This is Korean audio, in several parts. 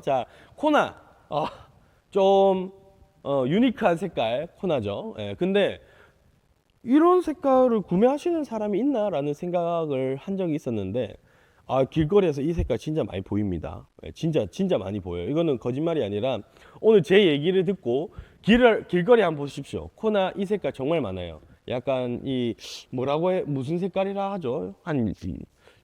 자, 코나. 어, 좀 어, 유니크한 색깔 코나죠. 예, 근데 이런 색깔을 구매하시는 사람이 있나라는 생각을 한 적이 있었는데 아, 길거리에서 이 색깔 진짜 많이 보입니다. 예, 진짜 진짜 많이 보여요. 이거는 거짓말이 아니라 오늘 제 얘기를 듣고 길을 길거리 한번 보십시오. 코나 이 색깔 정말 많아요. 약간 이 뭐라고 해 무슨 색깔이라 하죠? 한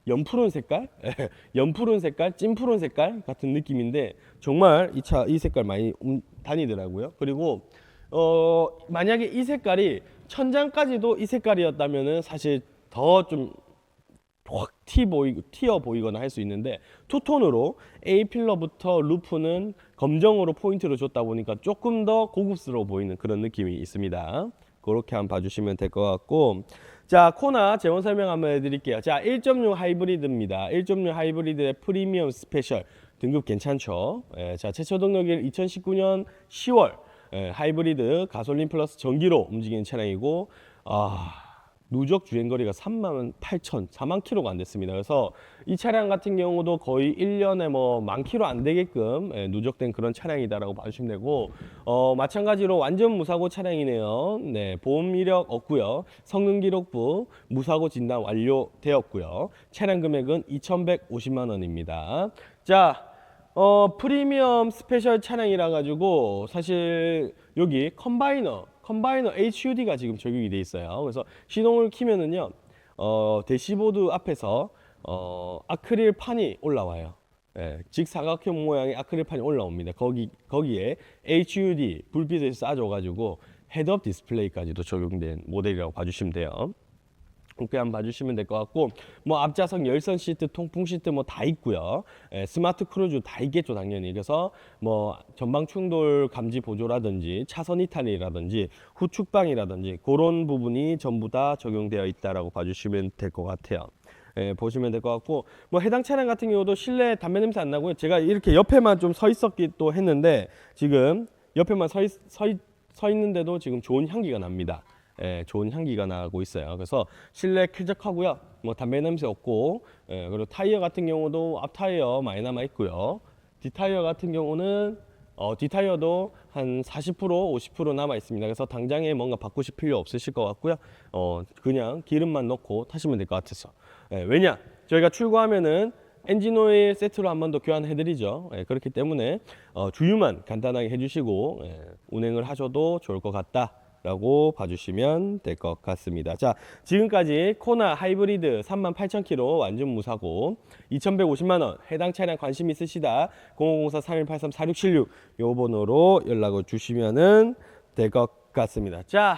연푸른 색깔, 예, 연푸른 색깔, 찐푸른 색깔 같은 느낌인데 정말 이 차 이 색깔 많이 음, 다니더라고요. 그리고 어 만약에 이 색깔이 천장까지도 이 색깔이었다면은 사실 더 좀확티 보이 튀어 보이거나 할 수 있는데 투톤으로 A 필러부터 루프는 검정으로 포인트를 줬다 보니까 조금 더 고급스러워 보이는 그런 느낌이 있습니다. 그렇게 한번 봐주시면 될 것 같고 자 코나 재원 설명 한번 해드릴게요. 자 1.6 하이브리드입니다. 1.6 하이브리드의 프리미엄 스페셜 등급 괜찮죠? 예, 자 최초 등록일 2019년 10월 예, 하이브리드 가솔린 플러스 전기로 움직이는 차량이고 아 누적 주행거리가 3만 8천, 4만 킬로가 안 됐습니다. 그래서 이 차량 같은 경우도 거의 1년에 뭐 만 킬로 안 되게끔 예, 누적된 그런 차량이다라고 봐주시면 되고 어, 마찬가지로 완전 무사고 차량이네요. 네, 보험 이력 없고요. 성능 기록부 무사고 진단 완료되었고요. 차량 금액은 2,150만 원입니다. 자, 어, 프리미엄 스페셜 차량이라 가지고 사실 여기 컴바이너, 컴바이너 HUD가 지금 적용이 돼 있어요. 그래서 시동을 키면은요, 어, 대시보드 앞에서 어, 아크릴 판이 올라와요. 예, 직사각형 모양의 아크릴 판이 올라옵니다. 거기 거기에 HUD 불빛을 쏴줘가지고 헤드업 디스플레이까지도 적용된 모델이라고 봐주시면 돼요. 그렇게 한번 봐주시면 될 것 같고 뭐 앞좌석 열선 시트, 통풍 시트 뭐 다 있고요. 예, 스마트 크루즈 다 있겠죠 당연히. 그래서 뭐 전방 충돌 감지 보조라든지 차선 이탈이라든지 후축방이라든지 그런 부분이 전부 다 적용되어 있다라고 봐주시면 될 것 같아요. 예, 보시면 될 것 같고 뭐 해당 차량 같은 경우도 실내 담배 냄새 안 나고요. 제가 이렇게 옆에만 좀 서 있었기 또 했는데 지금 옆에만 서, 있, 서, 있, 서 있는데도 지금 좋은 향기가 납니다. 예, 좋은 향기가 나고 있어요. 그래서 실내 쾌적하고요. 뭐 담배 냄새 없고 예, 그리고 타이어 같은 경우도 앞 타이어 많이 남아 있고요. 뒷 타이어 같은 경우는 어, 뒷 타이어도 한 40% 50% 남아 있습니다. 그래서 당장에 뭔가 바꾸실 필요 없으실 것 같고요. 어, 그냥 기름만 넣고 타시면 될 것 같아서. 예, 왜냐? 저희가 출고하면은 엔진 오일 세트로 한 번 더 교환해 드리죠. 예, 그렇기 때문에 어, 주유만 간단하게 해주시고 예, 운행을 하셔도 좋을 것 같다. 라고 봐주시면 될 것 같습니다. 자, 지금까지 코나 하이브리드 38,000km 완전 무사고 2,150만원 해당 차량 관심 있으시다 0504-3183-4676 요 번호로 연락을 주시면은 될 것 같습니다. 자,